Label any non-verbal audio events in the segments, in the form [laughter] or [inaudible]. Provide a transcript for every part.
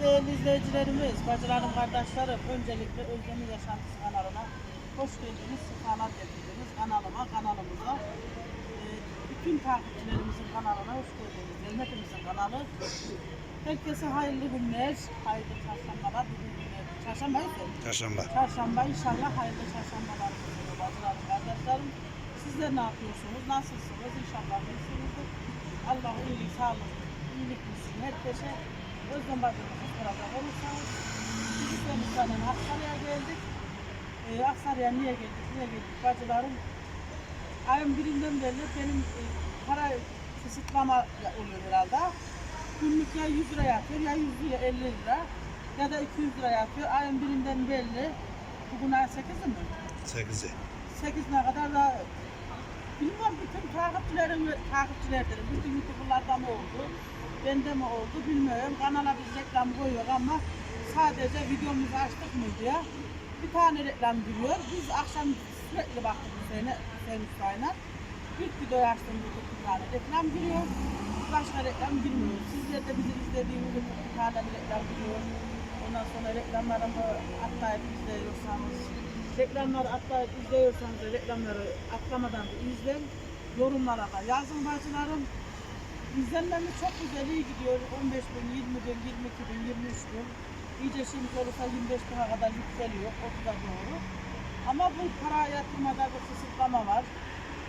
değerli izleyicilerimiz, bacılarım, kardeşlerim, öncelikle Özlem'in Yaşantısı kanalına hoş geldiniz, sefalar getirdiniz kanalıma, kanalımıza. Ee, bütün takipçilerimizin kanalına hoş geldiniz. Hizmetimizin kanalı. Herkese hayırlı günler, hayırlı çarşambalar. Bugün günler, çarşamba mı? Çarşamba. Çarşamba inşallah hayırlı çarşambalar oluyor bacılarım, kardeşlerim. Sizler ne yapıyorsunuz, nasılsınız? İnşallah iyisinizdir. Allah iyilik, sağlık, iyilik bilsin herkese. Özlem bacımızı soracak olursanız, biz Üstlenizden Aksaray'a geldik. Ee, Aksaray'a niye geldik, niye geldik bacılarım? Ayın birinden beri benim e, para kısıtlama oluyor herhalde. Günlük ya 100 lira yatıyor ya 100 lira 50 lira ya da 200 lira yatıyor. Ayın birinden belli. Bugün ay 8'i mi? Sekizi. 8'ine kadar da bilmiyorum bütün takipçilerim, takipçilerderim. Bütün YouTuber'larda mı oldu? Bende mi oldu bilmiyorum. Kanala biz reklam koyuyor ama sadece videomuzu açtık mı diye bir tane reklam giriyor. Biz akşam sürekli baktık Hüseyin'e, Hüseyin Usta'yla. İlk videoyu açtığımızda bir tane reklam giriyor. Başka reklam girmiyor. Sizler de bizi izlediğinizde bir tane bir reklam giriyor. Ondan sonra reklamlarımı atlayıp izliyorsanız, reklamları atlayıp izliyorsanız reklamları atlamadan da izleyin. Yorumlara da yazın bacılarım. İzlenmemiz çok güzel, iyi gidiyor. 15 bin, 20 bin, 22 bin, 23 bin. İyice şimdi olursa 25 bine kadar yükseliyor, 30'a doğru. Ama bu para yatırmada bir kısıtlama var.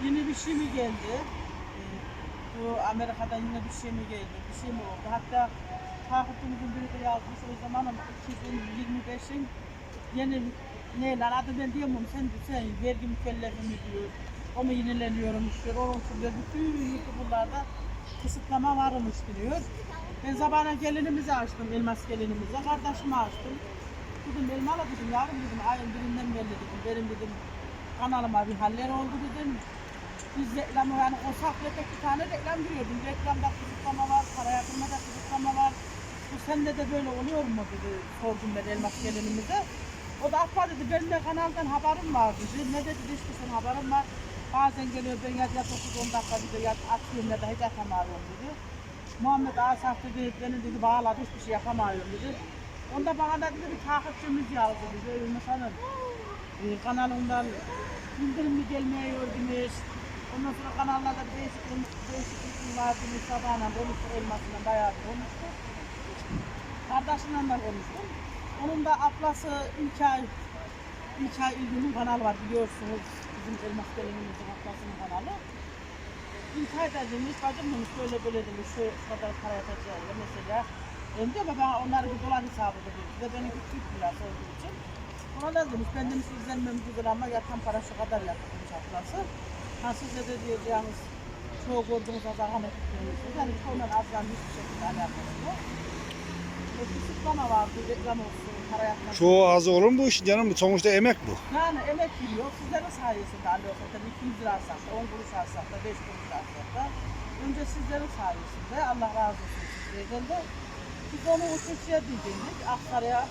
Yeni bir şey mi geldi? Ee, bu Amerika'dan yine bir şey mi geldi? Bir şey mi oldu? Hatta takipçimizin biri de yazmış o zaman ama 2025'in yeni ne lan adı ben diyemem sen sen vergi mükellefi mi diyor. O mu yenileniyormuş diyor. Onun için diyor bütün YouTuber'larda kısıtlama varmış diyor. Ben zabana gelinimizi açtım, elmas gelinimizi. Kardeşimi açtım. Dedim elmalı dedim, yarın dedim, ayın birinden belli dedim. Benim dedim, kanalıma bir haller oldu dedim. Biz reklamı yani o saflete bir tane reklam giriyordum. Reklamda kısıtlama var, para yatırmada kısıtlama var. Bu sende de böyle oluyor mu dedi, sordum ben elmas gelinimize. O da akla dedi, benim de kanaldan haberim var dedi. Ne dedi, işte sen haberim var. Bazen geliyor ben ya 9-10 dakika dedi, ya atıyorum ya da hiç atamıyorum dedi. Muhammed Asaf dedi, beni dedi bağladı, hiçbir şey yapamıyorum dedi. Onda bana da dedi bir takipçimiz yazdı dedi, Ümit Hanım. E, kanalından bildirim mi gelmiyor demiş. Ondan sonra kanallarda bir değişiklik, değişiklik var demiş. Sabahına konuştuk, elmasından bayağı konuştuk. Kardeşimle de konuştum. Onun da ablası İlkay, İlkay İlgün'ün kanalı var biliyorsunuz. Bizim elmas gelinimizin ablasının kanalı. Demiş, bacım demiş böyle böyle demiş, şu kadar para yatacağız ya mesela. Hem diyor ben onları bir dolar hesabı demiş. Bir de benim küçük biraz olduğu için. Ona da demiş, ben demiş izlenmem güzel ama yatan para şu kadar yaptı demiş ablası. Ha size de diyeceğiniz çoğu gördüğünüz azar tuttuğunuzsunuz. Yani çoğunla azdan hiçbir şekilde alakası yok. Kısıtlama vardı, reklam olsun, para yapmak. Çoğu az olur mu bu işin canım? Sonuçta emek bu. Yani emek giriyor. Sizlerin sayesinde alıyorsa tabii 200 lira alsak da, 10 kuruş alsak da, 5 kuruş alsak da. Önce sizlerin sayesinde Allah razı olsun sizlerden de. Biz onu uçuşuya diyecektik, Aksaray'a.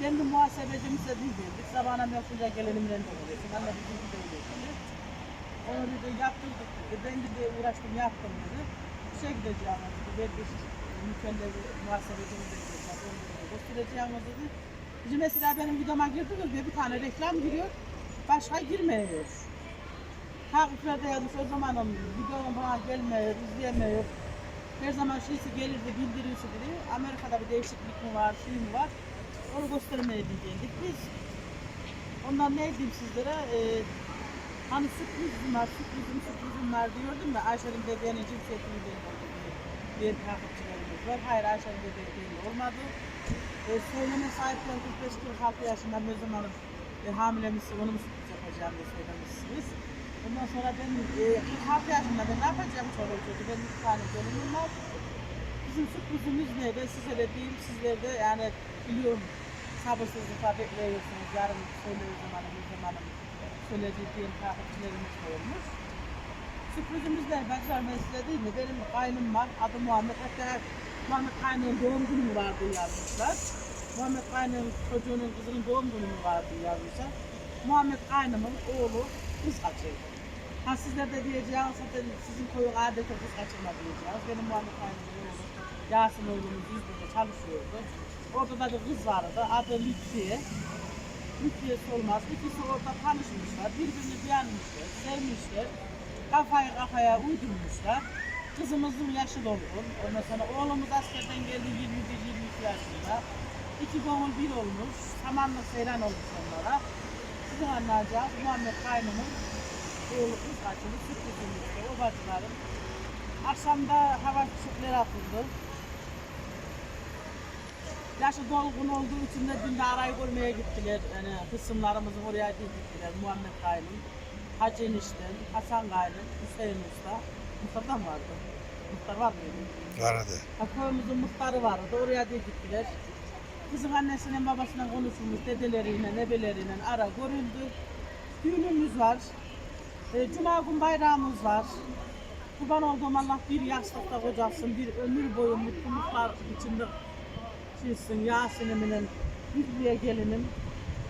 Kendi muhasebecimize diyecektik. Sabahına mevzuya gelenimle de oluyorsun. Anne bizim gibi oluyorsun. Onu dedi yaptırdık dedi. Ben de uğraştım yaptım dedi. İşe gideceğim dedi. Vergi mükellefi muhasebecimize Onu dedi. Göstereceğim dedi. Bizim mesela benim videoma girdi diyor bir tane reklam giriyor. Başka girmiyor. Takipçilerde yazmış o zaman videom bana gelmiyor, izleyemiyor. Her zaman şeysi gelirdi, bildirirse dedi. Amerika'da bir değişiklik mi var, şey mi var? Onu göstermeye diyecektik biz. Ondan ne diyeyim sizlere? Ee, hani sürprizim var, sürprizim, sürprizim var diyordum da Ayşe'nin bebeğinin cinsiyetini bilmiyordu diye. Bir takipçilerimiz var. Hayır Ayşe'nin bebeği değil olmadı. E, söyleme sahipleri 45-46 yaşında ne zamanın e, hamilemizi onu mu yapacağım diye söylemişsiniz. Ondan sonra ben e, 46 yaşında ben ne yapacağım çoluğu çocuğu. Benim bir tane gönlüm var. Bizim sürprizimiz ne? Ben size de diyeyim, sizler de yani biliyorum sabırsızlıkla bekliyorsunuz. Yarın söylüyor zamanım, bir zamanım söylediği diyen takipçilerimiz olmuş. Sürprizimiz ne? Ben size değil mi? Benim kaynım var, adı Muhammed. Hatta Muhammed Kaynı'nın doğum günü mü vardı yazmışlar. Muhammed Kaynı'nın çocuğunun kızının doğum günü mü vardı yazmışlar. Muhammed Kaynım'ın oğlu kız kaçırdı. Ha sizler de diyeceğiniz zaten sizin koyun adeta kız kaçırma diyeceğiniz. Benim Muhammed Kaynım'ın oğlu Yasin oğlumuz İzmir'de çalışıyordu. Orada da bir kız vardı. Adı Lütfiye. Lütfiye Solmaz. İkisi orada tanışmışlar. Birbirini beğenmişler. Sevmişler. Kafayı kafaya uydurmuşlar. Kızımızın yaşı dolgun. Ondan sonra oğlumuz askerden geldi 21-22 yaşında. İki gönül bir olmuş. Samanlık seyran olmuş onlara. Sizin anlayacağınız Muhammed Kaynım'ın oğlu kız kaçını sürprizimizde. O bacılarım. Akşamda hava fişekleri atıldı. Yaşı dolgun olduğu için de dün de arayı görmeye gittiler. Yani kısımlarımızı oraya gittiler. Muhammed Kaynım, Hacı Enişten, Hasan Kaynım, Hüseyin Usta. Mı vardı? Muhtar var mıydı? Aradı. Ha, köyümüzün muhtarı vardı. Oraya da gittiler. Kızın annesiyle babasıyla konuşulmuş, dedeleriyle, nebeleriyle ara görüldü. Düğünümüz var. E, Cuma gün bayrağımız var. Kurban olduğum Allah bir yastıkta kocasın, bir ömür boyu mutluluklar içinde çizsin. Yasin'imin, Hülbiye gelinim.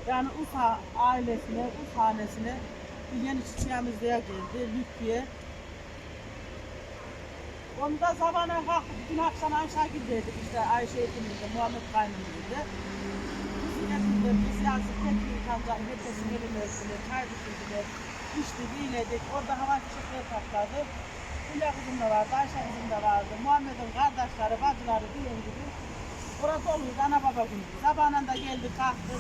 Yani Ufa ailesine, Ufa hanesine bir yeni çiçeğimiz diye geldi. Lütfiye. Onda sabahına kalkıp dün akşam Ayşe gidiyorduk işte Ayşe etimizde, Muhammed kaynımızda. Bizi getirdiler, biz yazdık, tekniği kancan, herkesin elini ölçüler, çay düşürdüler, içtik, iyiyledik. Orada hava çiçekleri patladı. Hülya kızım da vardı, Ayşe kızım da vardı. Muhammed'in kardeşleri, bacıları diyen gibi. Orası oluydu, ana baba günü. Sabahına da geldi, kalktı.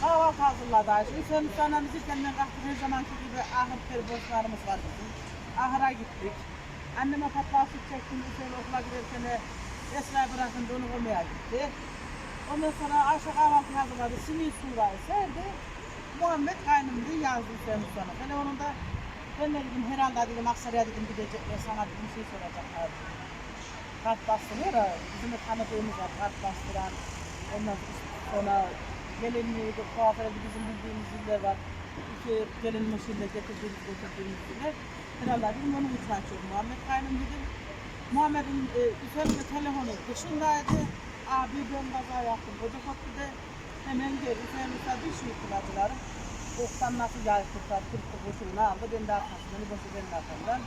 Kahvaltı hazırladı Ayşe. Hüseyin Usta'nın zirkenden kalktı, her zamanki gibi ahır periboslarımız var bizim. Ahıra gittik. Anneme patlağı süt çektim, Hüseyin okula giderken de Esra'yı onu koymaya gitti. Ondan sonra Ayşe kahvaltı hazırladı, simit surayı serdi. Muhammed kaynımdı yazdı Hüseyin Usta'na. Telefonunda ben de dedim herhalde dedim Aksaray'a dedim gidecekler sana dedim şey soracaklar. Kart bastırıyor ya, bizim de tanıdığımız var kart bastıran. Ondan sonra gelinliği, kuaföre bizim bildiğimiz iller var. İki gelin maşinle getirdiğimiz götürdüğümüz iller. Herhalde dedim onun için açıyorum Muhammed kaynım dedim. Muhammed'in e, üzerinde telefonu dışındaydı. Abi ben kaza yaptım. Koca de hemen gel. Üzerinde bir şey kılacılarım. Oktan nasıl yay kurtar, kırıktı boşluğunu aldı. Ben de arkasından, boşu benim arkamdan.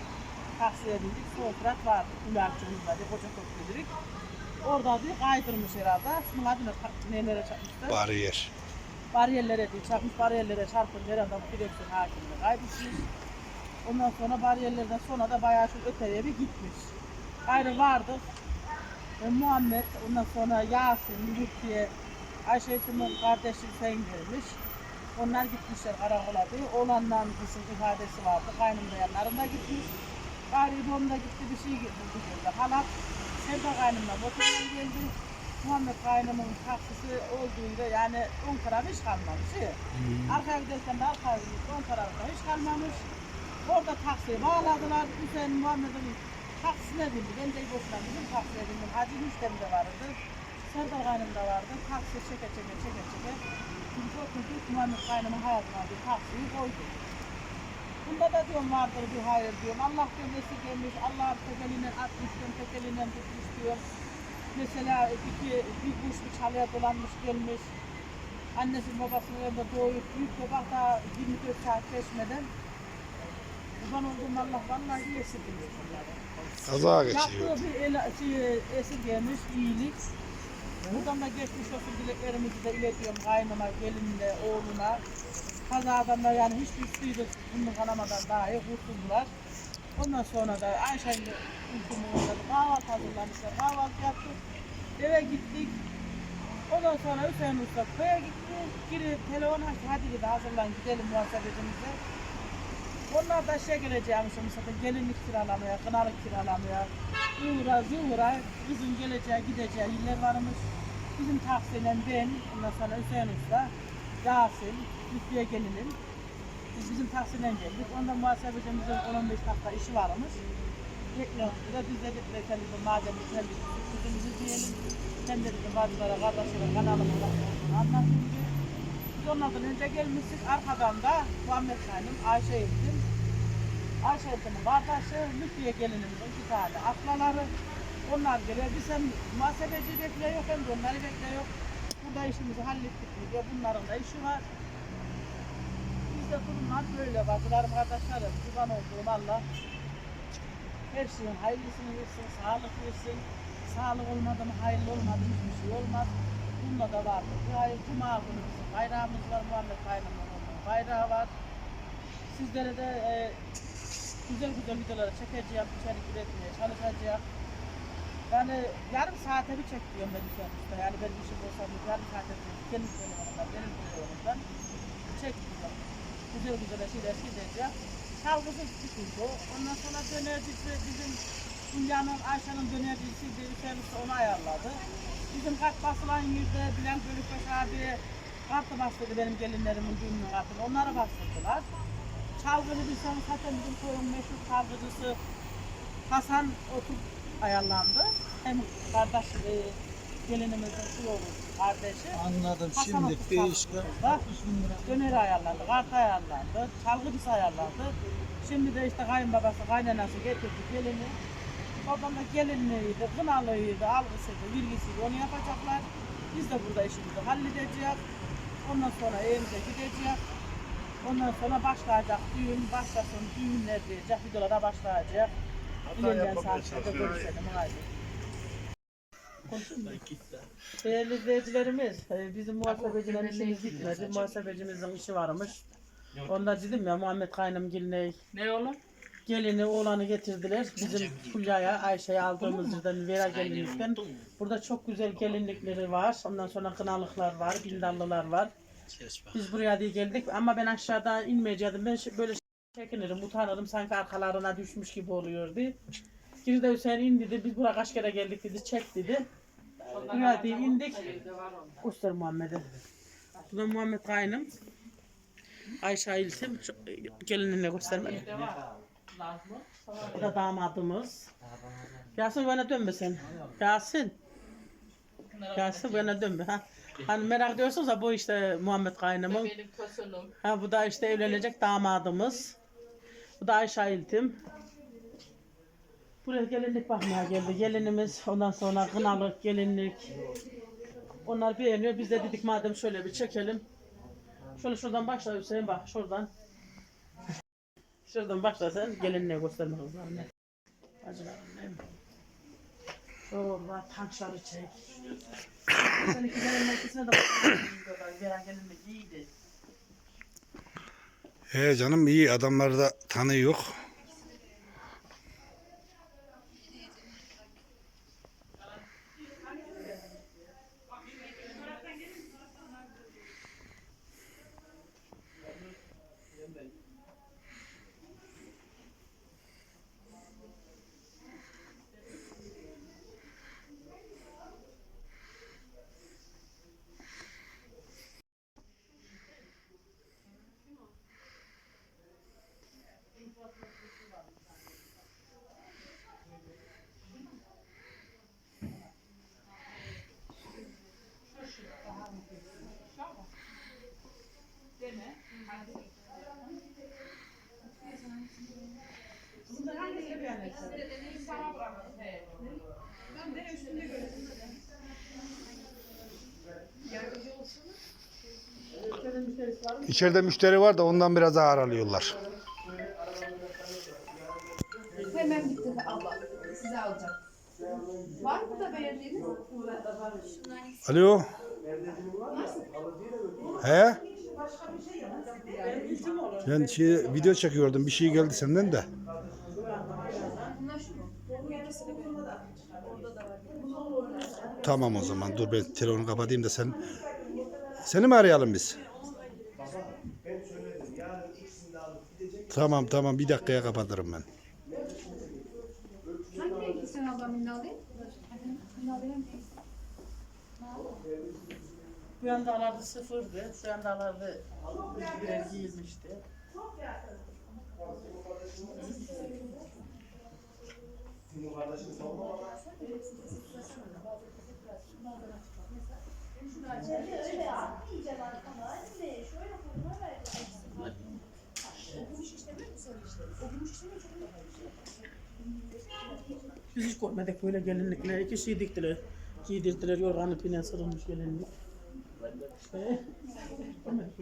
Taksiye bindik. Sol taraf vardı. Ularcımız vardı. Koca koptu dedik. Orada bir kaydırmış herhalde. Şunun adını ta- nelere çakmıştı? Bariyer. bariyerlere değil, çarpmış bariyerlere çarpınca herhalde direksiyon hakimine kaybetmiş. Ondan sonra bariyerlerden sonra da bayağı şu öteye bir gitmiş. Ayrı vardık. E, Muhammed, ondan sonra Yasin, Lütfiye, Ayşe Etim'in kardeşi Hüseyin gelmiş. Onlar gitmişler karakola diye. Oğlanla kızın ifadesi vardı. Kaynım da yanlarında gitmiş. Garibi onda gitti bir şey geldi. Halat, Sevda kaynımla motorla geldi. Muhammed kaynımın taksisi olduğunda yani ön tarafı hiç kalmamış. iyi. Arkaya giderken de arkaya. Ön tarafta hiç kalmamış. Orada taksiye bağladılar. Hüseyin Muhammed'in taksisine bindi. Ben de boşuna bizim taksiye bindim. Hacı Müstem de vardı. Serdar kaynım da vardı. Taksiye çeke çeke çeke çeke. Şimdi oturduk Muhammed kaynımın hayatına bir taksiyi koydu. Bunda da diyorum vardır bir hayır diyorum. Allah diyorum esirgemiş, Allah tekelinden atmış diyorum, tekelinden tutmuş diyorum. Mesela iki, bir kuş bir çalıya dolanmış gelmiş. Annesi babasının yanında doğup büyük bak da 24 saat geçmeden Kurban olduğum Allah vallahi esirgemiş bunları. Kaza geçiriyor. Yaptığı bir el, şey, esirgemiş, iyilik. Buradan da geçmiş olsun dileklerimizi de iletiyorum kaynıma, gelinle, oğluna. Kazadan da yani hiçbir suyu da bunu kanamadan dahi kurtuldular. Ondan sonra da Ayşe'yle uykumunda kahvaltı hazırlamışlar. Kahvaltı yaptık. Eve gittik. Ondan sonra Hüseyin Usta köye gitti. Geri telefon açtı. Hadi dedi hazırlan gidelim muhasebecimize. Onlar da şey geleceğimiz zaten gelinlik kiralamaya, kınalık kiralamaya. Uğra zıvıra kızın geleceği gideceği iller varmış. Bizim taksiyle ben, ondan sonra Hüseyin Usta, Yasin, Lütfiye gelinim. Biz bizim taksiyle geldik. Ondan muhasebecimizin 10-15 dakika işi varmış. Bekliyoruz. Bir de biz de kendimize madem geldik, kızımızı diyelim. Sen de dedim bacılara, kardeşlere, kanalımıza anlatın diye. Biz onlardan önce gelmiştik. Arkadan da Muhammed Hanım, Ayşe Elçin, Ayşe Elçin'in kardeşi, Lütfiye gelinimizin iki tane aklaları. Onlar geliyor. Biz hem muhasebeci bekliyor hem de onları bekliyor. Burada işimizi hallettik diyor. Bunların da işi var. Bizde durumlar böyle bacılarım, kardeşlerim. Kurban olduğum Allah her şeyin hayırlısını versin, sağlık versin. sağlık olmadı mı, hayırlı olmadı mı hiçbir şey olmaz. Bunda da vardı. Bu ay Cuma günü bizim bayrağımız var, Muhammed Kaynım'ın bayrağı var. Sizlere de e, güzel güzel videoları çekeceğim, içerik üretmeye çalışacağım. Yani yarım saate bir çek diyorum ben üstüne. Yani benim işim olsa bir yarım saate bir kendi telefonumdan, benim telefonumdan çek diyorum. Güzel güzel şeyler çekeceğim. Çalgısız çıkıldı. Ondan sonra dönercisi bizim Hülya'nın, Ayşe'nin dönercisi de servisi onu ayarladı. Bizim kart basılan yerde Bülent Bölükbaş abi kartı bastırdı benim gelinlerimin düğününün kartını. Onları bastırdılar. Çalgılı bir son zaten bizim koyun meşhur çalgıcısı Hasan oturup ayarlandı. Hem kardeş e, gelinimizin şu olur kardeşi. Anladım. Hasan Şimdi oturup bir çalıştırdı. Döner ayarlandı, kart ayarlandı, çalgıcısı ayarlandı. Şimdi de işte kayınbabası, kaynanası getirdi gelini. Oradan da gelinliğiydi, kınalığıydı, algısıydı, virgisiydi onu yapacaklar. Biz de burada işimizi halledeceğiz. Ondan sonra evimize gideceğiz. Ondan sonra başlayacak düğün, başlasın düğünler diyecek, videolara başlayacak. İlerleyen saatlerde görüşelim. Haydi. Değerli izleyicilerimiz, e, bizim muhasebecilerin işimiz gitmedi. Muhasebecimizin işi varmış. Onda dedim ya Muhammed Kaynım geline Ne oğlum? gelini oğlanı getirdiler. Bizim Fulya'ya Ayşe'ye aldığımız yerden Vera gelinlikten. Burada çok güzel gelinlikleri var. Ondan sonra kınalıklar var, bindallılar var. Biz buraya diye geldik ama ben aşağıda inmeyecektim. Ben şi- böyle çekinirim, utanırım. Sanki arkalarına düşmüş gibi oluyordu. Geri de Hüseyin in dedi. Biz buraya kaç kere geldik dedi. Çek dedi. Buraya diye indik. Muhammed'e. Bu da Muhammed Kaynım. Ayşe Ailsim. Şu- Gelinine göstermedi. Bu da damadımız. Yasin bana dönme sen. Yasin. Yasin bana dönme. Ha. Hani merak ediyorsunuz ya bu işte Muhammed Kaynım'ın. Ha bu da işte evlenecek damadımız. Bu da Ayşe İltim. Buraya gelinlik bakmaya geldi. Gelinimiz ondan sonra kınalık, gelinlik. Onlar beğeniyor. Biz de dedik madem şöyle bir çekelim. Şöyle şuradan başla Hüseyin bak şuradan. Şuradan başla sen gelinliğe gösterme annem. Şurada tankları çek. Sen iki gelinlik ikisine de bak. Veren gelinlik iyiydi. He canım iyi adamlar da tanıyor. İçeride müşteri var da ondan biraz ağır alıyorlar. Hemen bitti abla. Size alacağım. Var mı da beğendiğiniz? Alo. He? Ben şey, video çekiyordum. Bir şey geldi senden de. Tamam o zaman. Dur ben telefonu kapatayım da sen... Seni mi arayalım biz? Tamam tamam bir dakikaya kapatırım ben. Hangi renk istiyorsun ablam minna alayım? Minna alayım. Bu yandalarda sıfırdı. Şu yandalarda birer giyilmişti. Biz hiç görmedik böyle gelinlikler. İki şey diktiler. Giydirdiler yorganı pinen sarılmış gelinlik. Thank [laughs]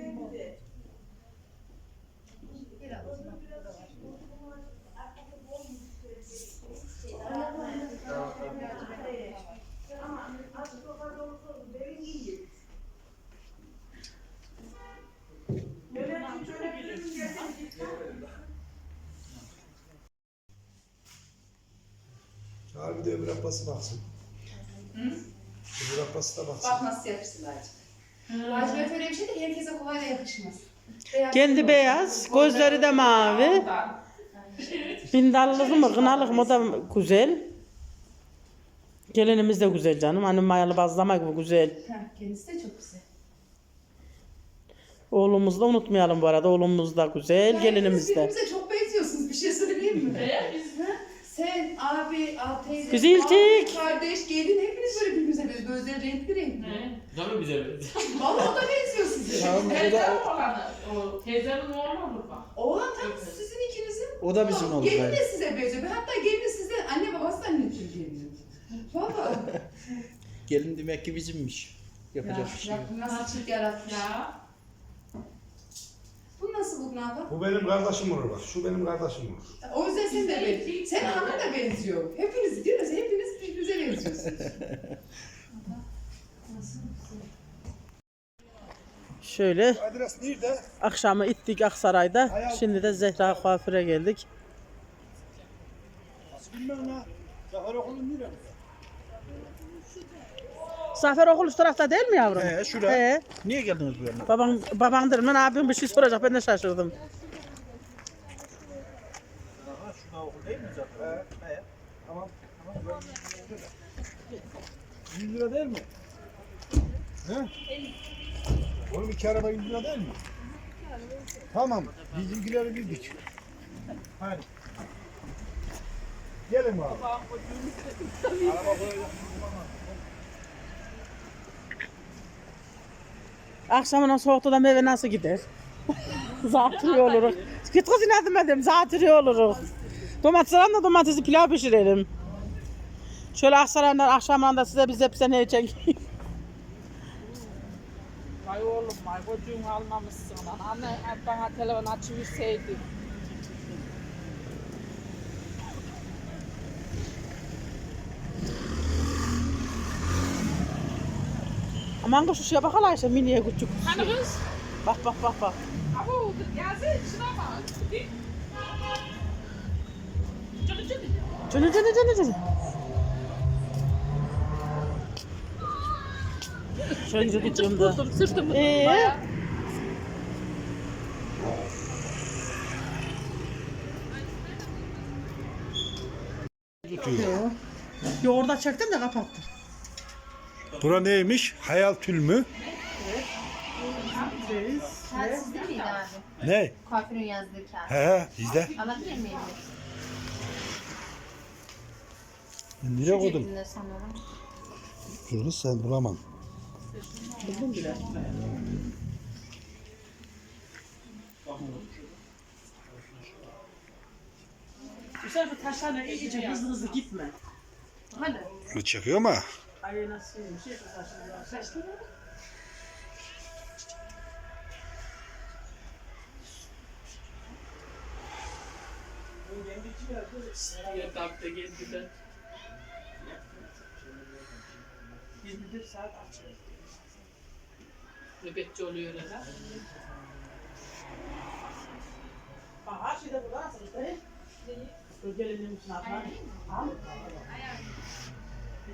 you. De ablası baksın. Öbür ablası da baksın. Bak nasıl yakışsın lacivert. Lacivert öyle bir şey değil herkese kolay da yakışmaz. Beyaz Kendi beyaz, gözleri de mavi. [laughs] Bindallık mı, kınalık mı o da güzel. Gelinimiz de güzel canım. Hani mayalı bazlama gibi güzel. Ha, kendisi de çok güzel. Oğlumuzu da unutmayalım bu arada. Oğlumuz da güzel, gelinimiz de. Birbirimize çok benziyorsunuz bir şey söyleyeyim mi? Sen, abi, teyze, iltik. abi, kardeş, gelin hepiniz böyle birbirimize benziyorsunuz. Gözleri renkli renkli. Tabii bize. Vallahi o da benziyor size. Teyzem olanı, o teyzemin oğlu olur bak. Oğlan tam sizin ikinizin. O da bizim olur. Gelin de size benziyor. Hatta gelin sizden anne babası da anneciğim geliyor. Valla. Gelin demek ki bizimmiş. Ya, Yapacak bir şey yok. Rabbim nasıl çift yaratmış. Ya. Bu nasıl buldun abi? Bu benim kardeşim olur bak. Şu benim kardeşim olur. O yüzden sen de iltik Sen hanım da benziyor. Hepiniz diyoruz hepiniz birbirinize benziyorsunuz. [laughs] Şöyle Adres nerede? akşamı ittik Aksaray'da. Şimdi de Zehra kuaföre geldik. Bilmem ne. Zahar okulun nerede? Zafer okul şu tarafta değil mi yavrum? He, şurada. He. Niye geldiniz bu yana? Baban, babandır mı? Abim bir şey soracak. Ben de şaşırdım. Aha, şurada okul değil mi zaten? He. He. Tamam. Tamam. 100 lira değil mi? He? Oğlum iki araba 100 lira değil mi? Tamam. Bizimkileri bildik. Hadi. Gelin abi. Akşamına soğukta da meyve nasıl gider? [laughs] Zatürre oluruz. Git kız inadım dedim. Zatürre oluruz. Domates alalım da domatesi pilav pişirelim. Şöyle Aksaray'dan akşamdan da size biz hepsine ne çekeyim. Vay oğlum vay çocuğunu almamışsın lan. Anne bana telefon açıverseydin. Aman kız şu şeye bak işte miniye küçük. Hani kız? Bak bak bak bak. Abo gelsin şuna bak. Çıkı çıkı. Cını cını cını cını. Şöyle gideceğim da. Sırtımı. Ee? Yoğurda çektim de kapattım. Bura neymiş? Hayal tül mü? Kağıt sizde miydi abi? Ne? Kuaförün yazdığı kağıt. He bizde. Alabilir miyim? Nereye koydum? Sanırım. Dur sen bulamam. Güzel bir taşlarla iyice hızlı hızlı gitme. Hadi. Bunu çekiyor mu? Ay nasıl bir şey taşlarla. Saçlı Yatakta geldiler. 21 saat açıyor. Nöbetçi oluyor herhalde. Bak her şeyde burada nasıl işte? Gelinin için atma.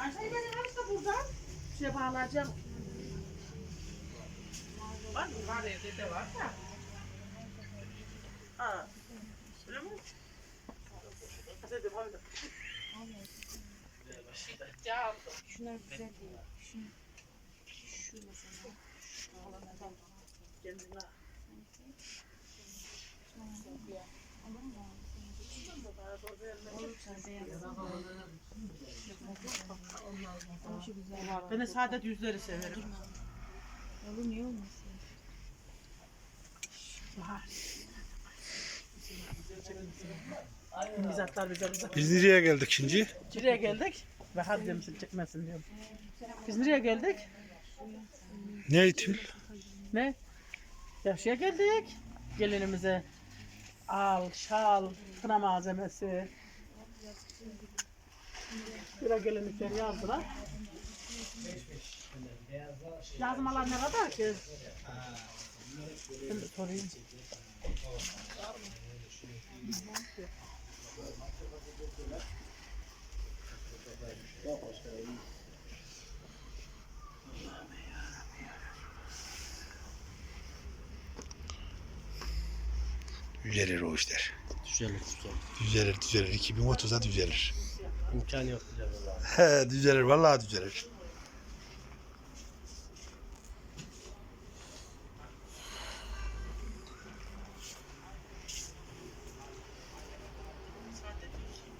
Ayşe benim hepsi burada. Şey bağlayacağım. var mı? Var evde de var da. Ha. Öyle mi? Hadi hadi. Ya Şunlar güzel değil. Şu, şu mesela. Kendine. Ben de saadet yüzleri severim. Olur niye olmasın? çekmesin. Mizatlar bize uzak. Biz nereye geldik şimdi? Nereye geldik? Bak hadi demişsin çekmesin diyorum. Biz nereye geldik? Ne Tül? Ne? Yaşaya geldik. Gelinimize al, şal, kına malzemesi. Biraz gelinlikler yazdılar. Yazmalar ne kadar ki? Şimdi sorayım. Düzelir o işler. Düzelir düzelir. Düzelir düzelir. 2030'a düzelir. İmkanı yok düzelir vallahi. He düzelir vallahi düzelir.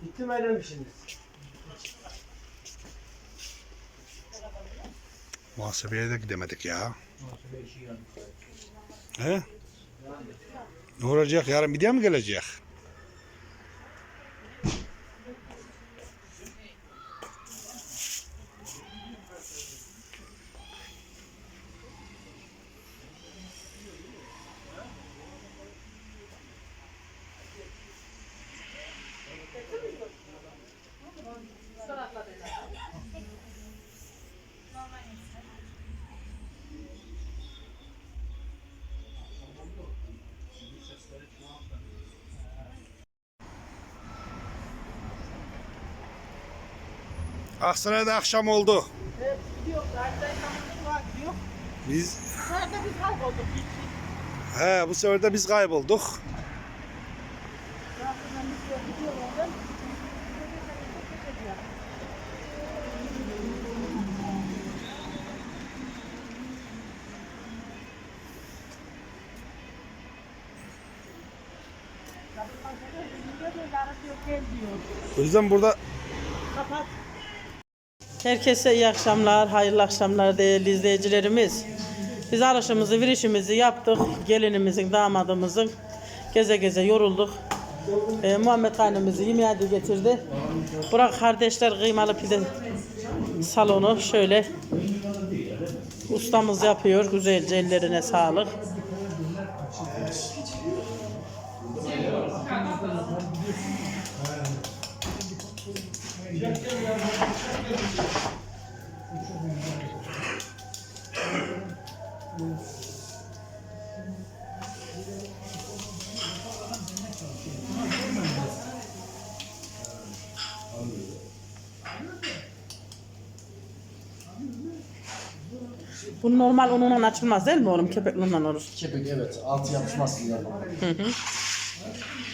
Bitti mi öğrenmişsiniz? Muhasebeye de gidemedik ya. He? Ne olacak? Yarın bir diye mi gelecek? Aksaray'da akşam oldu. Evet, gidiyor. Var gidiyor. Biz Sonra da biz kaybolduk. He bu sefer de biz kaybolduk. O yüzden burada Herkese iyi akşamlar, hayırlı akşamlar değerli izleyicilerimiz. Biz alışımızı, virişimizi yaptık. Gelinimizin, damadımızın geze geze yorulduk. Ee, Muhammed annemizi yemeğe getirdi. Burak kardeşler kıymalı pide salonu şöyle ustamız yapıyor. Güzelce ellerine sağlık. Bu normal ununla açılmaz değil mi oğlum? Kepekli unla olur. Kepek evet. Altı yapışmaz diye. İçinin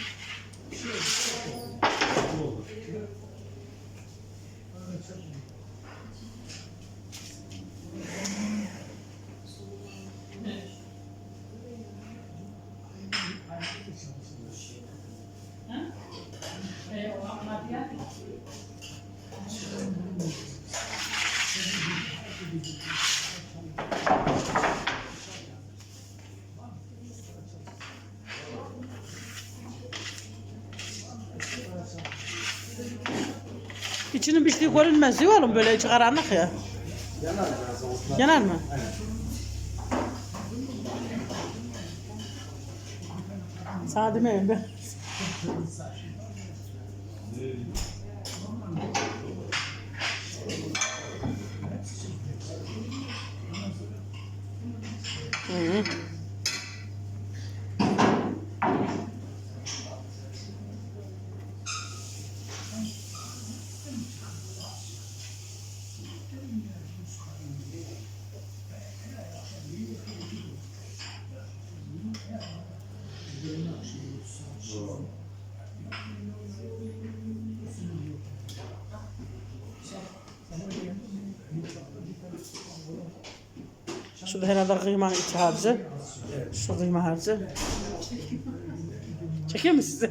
şey görünmez diyor oğlum böyle içi karanlık ya. Yanar biraz olsun. Yanar mı? Sana demeyeyim ben. Hı. Şurada herhalde kıyma içi harcı. Şu kıyma harcı. Çekiyor mu sizi?